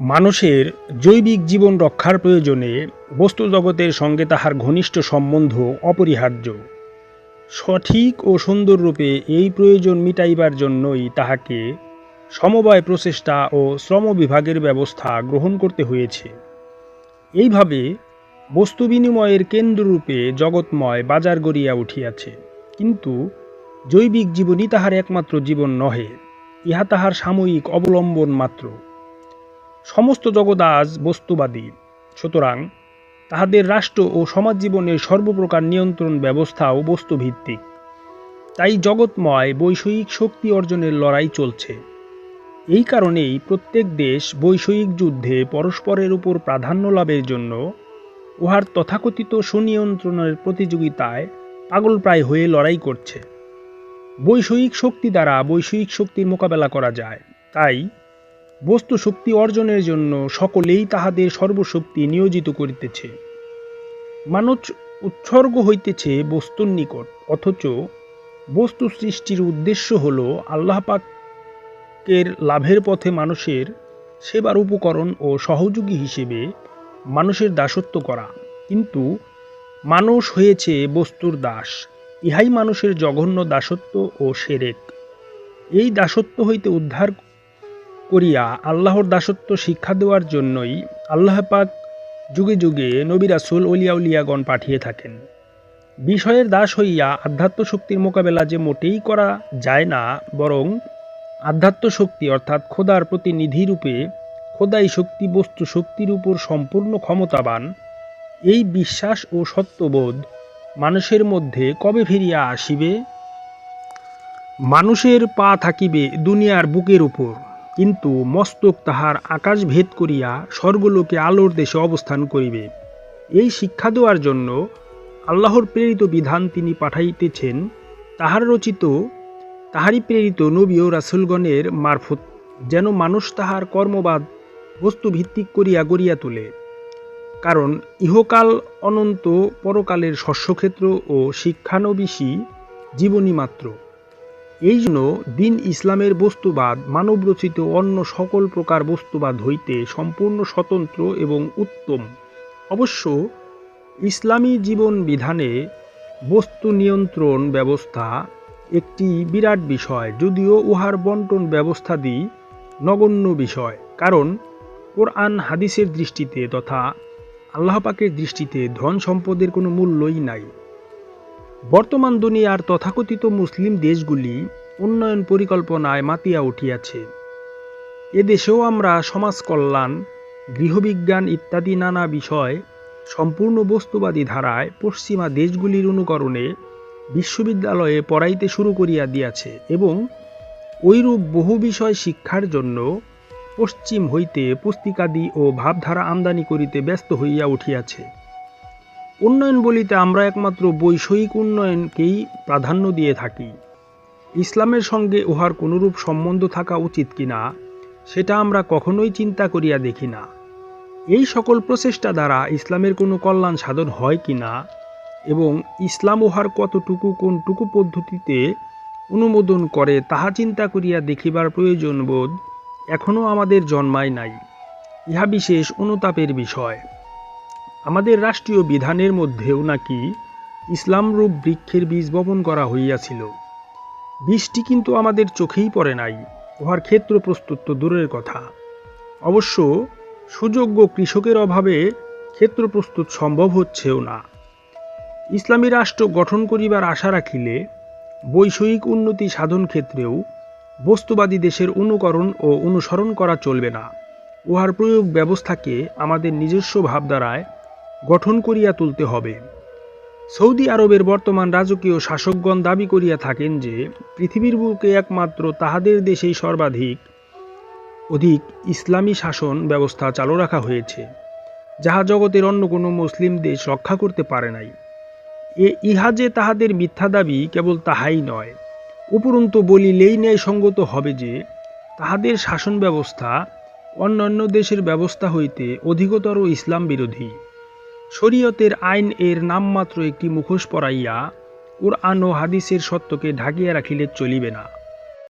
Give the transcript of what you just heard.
মানুষের জৈবিক জীবন রক্ষার প্রয়োজনে বস্তুজগতের সঙ্গে তাহার ঘনিষ্ঠ সম্বন্ধ অপরিহার্য। সঠিক ও সুন্দররূপে এই প্রয়োজন মিটাইবার জন্যই তাহাকে সমবায় প্রচেষ্টা ও শ্রম বিভাগের ব্যবস্থা গ্রহণ করতে হয়েছে। এইভাবে বস্তু বিনিময়ের কেন্দ্ররূপে জগৎময় বাজার গড়িয়া উঠিয়াছে। কিন্তু জৈবিক জীবনই তাহার একমাত্র জীবন নহে, ইহা তাহার সাময়িক অবলম্বন মাত্র। সমস্ত জগৎ আজ বস্তুবাদী। সুতরাং তাহাদের রাষ্ট্র ও সমাজ জীবনের সর্বপ্রকার নিয়ন্ত্রণ ব্যবস্থাও বস্তুভিত্তিক। তাই জগৎময় বৈষয়িক শক্তি অর্জনের লড়াই চলছে। এই কারণেই প্রত্যেক দেশ বৈষয়িক যুদ্ধে পরস্পরের উপর প্রাধান্য লাভের জন্য উহার তথাকথিত সুনিয়ন্ত্রণের প্রতিযোগিতায় পাগলপ্রায় হয়ে লড়াই করছে। বৈষয়িক শক্তি দ্বারা বৈষয়িক শক্তির মোকাবেলা করা যায়। তাই বস্তু শক্তি অর্জনের জন্য সকলেই তাহাদের সর্বশক্তি নিয়োজিত করিতেছে। মানুষ উৎসর্গ হইতেছে বস্তুর নিকট, অথচ বস্তু সৃষ্টির উদ্দেশ্য হল আল্লাহপাকের লাভের পথে মানুষের সেবার উপকরণ ও সহযোগী হিসেবে মানুষের দাসত্ব করা। কিন্তু মানুষ হয়েছে বস্তুর দাস, ইহাই মানুষের জঘন্য দাসত্ব ও সেরেক। এই দাসত্ব হইতে উদ্ধার করিয়া আল্লাহর দাসত্ব শিক্ষা দেওয়ার জন্যই আল্লাহ পাক যুগে যুগে নবী রাসুল উলিয়াগণ পাঠিয়ে থাকেন। বিষয়ের দাস হইয়া আধ্যাত্ম শক্তির মোকাবেলা যে মোটেই করা যায় না, বরং আধ্যাত্ম শক্তি অর্থাৎ খোদার প্রতিনিধি রূপে খোদাই শক্তি, বস্তু শক্তির উপর সম্পূর্ণ ক্ষমতাবান, এই বিশ্বাস ও সত্যবোধ মানুষের মধ্যে কবে ফিরিয়া আসিবে? মানুষের পা থাকিবে দুনিয়ার বুকের উপর। কিন্তু মস্তক তাহার আকাশ ভেদ করিয়া স্বর্গলোকে আলোর দেশে অবস্থান করিবে। এই শিক্ষা দেওয়ার জন্য আল্লাহর প্রেরিত বিধান তিনি পাঠাইতেছেন, তাহার রচিত, তাহারই প্রেরিত নবী ও রাসুলগণের মারফত, যেন মানুষ তাহার কর্মবাদ, বস্তুভিত্তিক করিয়া গড়িয়া তোলে। কারণ ইহকাল অনন্ত পরকালের শস্যক্ষেত্র ও শিক্ষানবিশী জীবনী মাত্র। এই জন্য দিন ইসলামের বস্তুবাদ, মানবরচিত অন্য সকল প্রকার বস্তুবাদ হইতে সম্পূর্ণ স্বতন্ত্র এবং উত্তম। অবশ্য ইসলামী জীবন বিধানে বস্তু নিয়ন্ত্রণ ব্যবস্থা একটি বিরাট বিষয়, যদিও উহার বন্টন ব্যবস্থাদি নগণ্য বিষয়, কারণ কোরআন হাদিসের দৃষ্টিতে তথা আল্লাহ পাকের দৃষ্টিতে ধন সম্পদের কোনো মূল্যই নাই। বর্তমান দুনিয়ার তথাকথিত মুসলিম দেশগুলি উন্নয়ন পরিকল্পনায় মাতিয়া উঠিয়াছে। এদেশেও আমরা সমাজ কল্যাণ, গৃহবিজ্ঞান ইত্যাদি নানা বিষয়, সম্পূর্ণ বস্তুবাদী ধারায় পশ্চিমা দেশগুলির অনুকরণে বিশ্ববিদ্যালয়ে পড়াইতে শুরু করিয়া দিয়াছে এবং ঐরূপ বহু বিষয় শিক্ষার জন্য পশ্চিম হইতে পুস্তিকাদি ও ভাবধারা আমদানি করিতে ব্যস্ত হইয়া উঠিয়াছে। উন্নয়ন বলিতে আমরা একমাত্র বৈষয়িক উন্নয়নকেই প্রাধান্য দিয়ে থাকি। ইসলামের সঙ্গে উহার কোনরূপ সম্বন্ধ থাকা উচিত কিনা, সেটা আমরা কখনোই চিন্তা করিয়া দেখি না। এই সকল প্রচেষ্টা দ্বারা ইসলামের কোনো কল্যাণ সাধন হয় কিনা এবং ইসলাম উহার কতটুকু, কোনটুকু পদ্ধতিতে অনুমোদন করে তাহা চিন্তা করিয়া দেখিবার প্রয়োজন বোধ এখনও আমাদের জন্মায় নাই। ইহা বিশেষ অনুতাপের বিষয়। আমাদের রাষ্ট্রীয় বিধানের মধ্যেও নাকি ইসলামরূপ বৃক্ষের বীজ বপন করা হইয়াছিল। বীজটি কিন্তু আমাদের চোখেই পড়ে নাই, উহার ক্ষেত্র প্রস্তুত তো দূরের কথা। অবশ্য সুযোগ্য কৃষকের অভাবে ক্ষেত্র প্রস্তুত সম্ভব হচ্ছেও না। ইসলামী রাষ্ট্র গঠন করিবার আশা রাখিলে বৈষয়িক উন্নতি সাধন ক্ষেত্রেও বস্তুবাদী দেশের অনুকরণ ও অনুসরণ করা চলবে না। উহার প্রয়োগ ব্যবস্থাকে আমাদের নিজস্ব ভাবধারায় গঠন করিয়া তুলতে হবে। সৌদি আরবের বর্তমান রাজকীয় শাসকগণ দাবি করিয়া থাকেন যে, পৃথিবীর বুকে একমাত্র তাহাদের দেশেই সর্বাধিক অধিক ইসলামী শাসন ব্যবস্থা চালু রাখা হয়েছে, যাহা জগতের অন্য কোনো মুসলিম দেশ রক্ষা করতে পারে নাই। এ ইহা যে তাহাদের মিথ্যা দাবি কেবল তাহাই নয়, উপরন্তু বলিলেই ন্যায় সঙ্গত হবে যে, তাহাদের শাসন ব্যবস্থা অন্যান্য দেশের ব্যবস্থা হইতে অধিকতর ইসলাম বিরোধী। শরীয়তের আইন এর নামমাত্র একটি মুখোশ পরাইয়া কোরআন ও হাদিসের সত্যকে ঢাকিয়া রাখিলে চলিবে না।